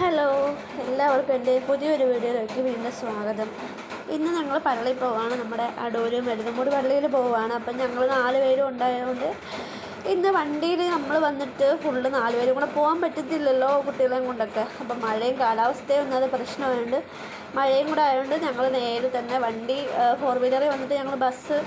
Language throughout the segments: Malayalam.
ഹലോ എല്ലാവർക്കും എന്റെ പുതിയൊരു വീഡിയോയിലേക്ക് വീണ്ടും സ്വാഗതം. ഇന്ന് ഞങ്ങൾ പള്ളിയിൽ പോവാണ്. നമ്മുടെ അടൂരും മരുന്നമൂട് പള്ളിയിൽ പോവാണ്. അപ്പം ഞങ്ങൾ നാല് പേരും ഉണ്ടായതുകൊണ്ട് ഇന്ന് വണ്ടിയിൽ നമ്മൾ വന്നിട്ട് ഫുള്ള് നാല് പേരും കൂടെ പോകാൻ പറ്റത്തില്ലല്ലോ കുട്ടികളെയും കൊണ്ടൊക്കെ. അപ്പം മഴയും കാലാവസ്ഥയും ഒന്നും അത് പ്രശ്നമായതുകൊണ്ട് മഴയും കൂടെ ആയതുകൊണ്ട് ഞങ്ങൾ നേരെ തന്നെ വണ്ടി ഫോർ വീലറിൽ വന്നിട്ട് ഞങ്ങൾ ബസ്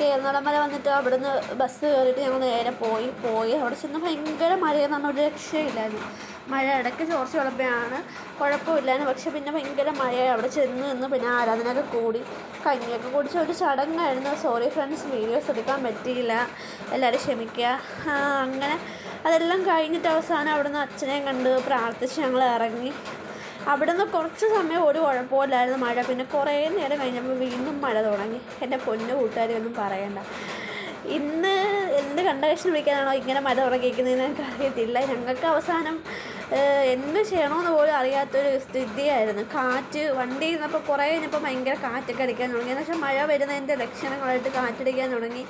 കേരളം വരെ വന്നിട്ട് അവിടുന്ന് ബസ് കയറിയിട്ട് ഞങ്ങൾ നേരെ പോയി. പോയി. അവിടെ ചെന്ന് ഭയങ്കര മഴയെന്ന് പറഞ്ഞാൽ ഒരു രക്ഷയില്ലായിരുന്നു. മഴ ഇടയ്ക്ക് ചോർച്ച വിളമ്പയാണ് കുഴപ്പമില്ലായിരുന്നു. പക്ഷെ പിന്നെ ഭയങ്കര മഴയായി. അവിടെ ചെന്ന് നിന്ന് പിന്നെ ആരാധനയൊക്കെ കൂടി കഞ്ഞിയൊക്കെ കുടിച്ച ഒരു ചടങ്ങായിരുന്നു. സോറി ഫ്രണ്ട്സ് വീഡിയോസ് എടുക്കാൻ പറ്റിയില്ല. എല്ലാവരും ക്ഷമിക്കുക. അങ്ങനെ അതെല്ലാം കഴിഞ്ഞിട്ട് അവസാനം അവിടുന്ന് അച്ഛനെയും കണ്ട് പ്രാർത്ഥിച്ച് ഞങ്ങൾ ഇറങ്ങി. അവിടുന്ന് കുറച്ച് സമയം ഒരു കുഴപ്പമില്ലായിരുന്നു മഴ. പിന്നെ കുറേ നേരം കഴിഞ്ഞപ്പോൾ വീണ്ടും മഴ തുടങ്ങി. എന്റെ പൊന്നു കൂട്ടുകാരി ഒന്നും പറയണ്ട. ഇന്ന് എന്ത് കണ്ടകഷൻ വിളിക്കാനാണോ ഇങ്ങനെ മഴ തുടങ്ങിയിരിക്കുന്നതെന്ന് എനിക്ക് അറിയത്തില്ല. ഞങ്ങൾക്ക് അവസാനം എന്ത് ചെയ്യണമെന്ന് പോലും അറിയാത്തൊരു സ്ഥിതിയായിരുന്നു. കാറ്റ് വണ്ടി ഇരുന്നപ്പോൾ കുറേ കഴിഞ്ഞപ്പോൾ ഭയങ്കര കാറ്റൊക്കെ അടിക്കാൻ തുടങ്ങി. എന്ന് വെച്ചാൽ മഴ വരുന്നതിന്റെ ലക്ഷണങ്ങളായിട്ട് കാറ്റടിക്കാൻ തുടങ്ങി.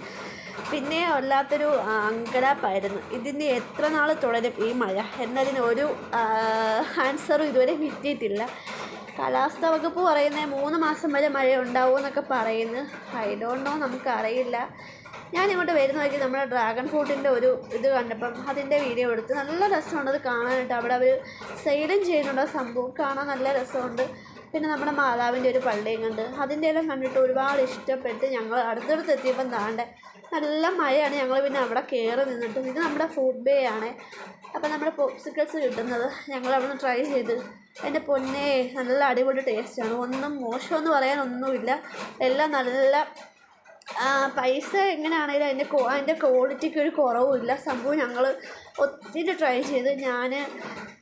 പിന്നെ വല്ലാത്തൊരു അങ്കലാപ്പായിരുന്നു. ഇതിന് എത്ര നാൾ തുടരും ഈ മഴ എന്നതിന് ഒരു ആൻസറും ഇതുവരെ കിട്ടിയിട്ടില്ല. കാലാവസ്ഥാ വകുപ്പ് പറയുന്നത് മൂന്ന് മാസം വരെ മഴ ഉണ്ടാവും എന്നൊക്കെ പറയുന്നു. ഐ ഡോണ്ട് നോ നമുക്കറിയില്ല. ഞാൻ ഇങ്ങോട്ട് വരുന്ന വഴിക്ക് നമ്മുടെ ഡ്രാഗൺ ഫ്രൂട്ടിന്റെ ഒരു ഇത് കണ്ടപ്പം അതിന്റെ വീഡിയോ എടുത്ത് നല്ല രസമുണ്ട്. അത് കാണാനായിട്ട് അവിടെ അവർ സെയിലും ചെയ്യുന്നുണ്ട് സംഭവം. കാണാൻ നല്ല രസമുണ്ട്. പിന്നെ നമ്മുടെ മാതാവിന്റെ ഒരു പള്ളിയും കണ്ട് അതിന്റെ എല്ലാം കണ്ടിട്ട് ഒരുപാട് ഇഷ്ടപ്പെട്ട് ഞങ്ങൾ അടുത്തടുത്ത് എത്തിയപ്പം താണ്ടെ നല്ല മഴയാണ്. ഞങ്ങൾ പിന്നെ അവിടെ കയറി നിന്നിട്ട് ഇത് നമ്മുടെ ഫുഡ് ബേ ആണ്. അപ്പം നമ്മുടെ പോപ്സിക്കിൾസ് കിട്ടുന്നത് ഞങ്ങൾ അവിടെ ട്രൈ ചെയ്ത്. എന്റെ പൊന്നെ നല്ല അടിപൊളി ടേസ്റ്റാണ് ഒന്നും മോശമെന്ന് പറയാനൊന്നുമില്ല എല്ലാം നല്ല പൈസ എങ്ങനെയാണെങ്കിലും അതിന്റെ അതിന്റെ ക്വാളിറ്റിക്ക് ഒരു കുറവുമില്ല സംഭവം ഞങ്ങൾ ഒത്തിരി ട്രൈ ചെയ്ത്. ഞാൻ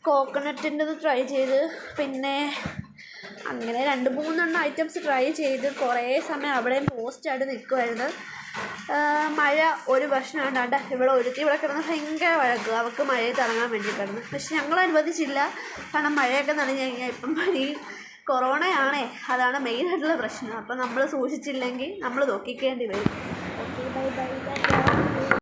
കോക്കനട്ടിന്റെത് ട്രൈ ചെയ്ത്. പിന്നെ അങ്ങനെ രണ്ട് മൂന്നെണ്ണം ഐറ്റംസ് ട്രൈ ചെയ്ത് കുറേ സമയം അവിടെയും പോസ്റ്റായിട്ട് നിൽക്കുമായിരുന്നു മഴ ഒരു പ്രശ്നം ഉണ്ടാണ്ട് ഇവിടെ ഒരുത്തി ഇവിടെ കിടന്ന് ഭയങ്കര വഴക്ക്. അവൾക്ക് മഴയത്ത് ഇറങ്ങാൻ വേണ്ടിയിട്ടായിരുന്നു. പക്ഷെ ഞങ്ങൾ അനുവദിച്ചില്ല. കാരണം മഴയൊക്കെ നനഞ്ഞു കഴിഞ്ഞാൽ ഇപ്പം പണി കൊറോണയാണേ. അതാണ് മെയിനായിട്ടുള്ള പ്രശ്നം. അപ്പം നമ്മൾ സൂക്ഷിച്ചില്ലെങ്കിൽ നമ്മൾ നോക്കിക്കേണ്ടി വരും. Okay bye bye bye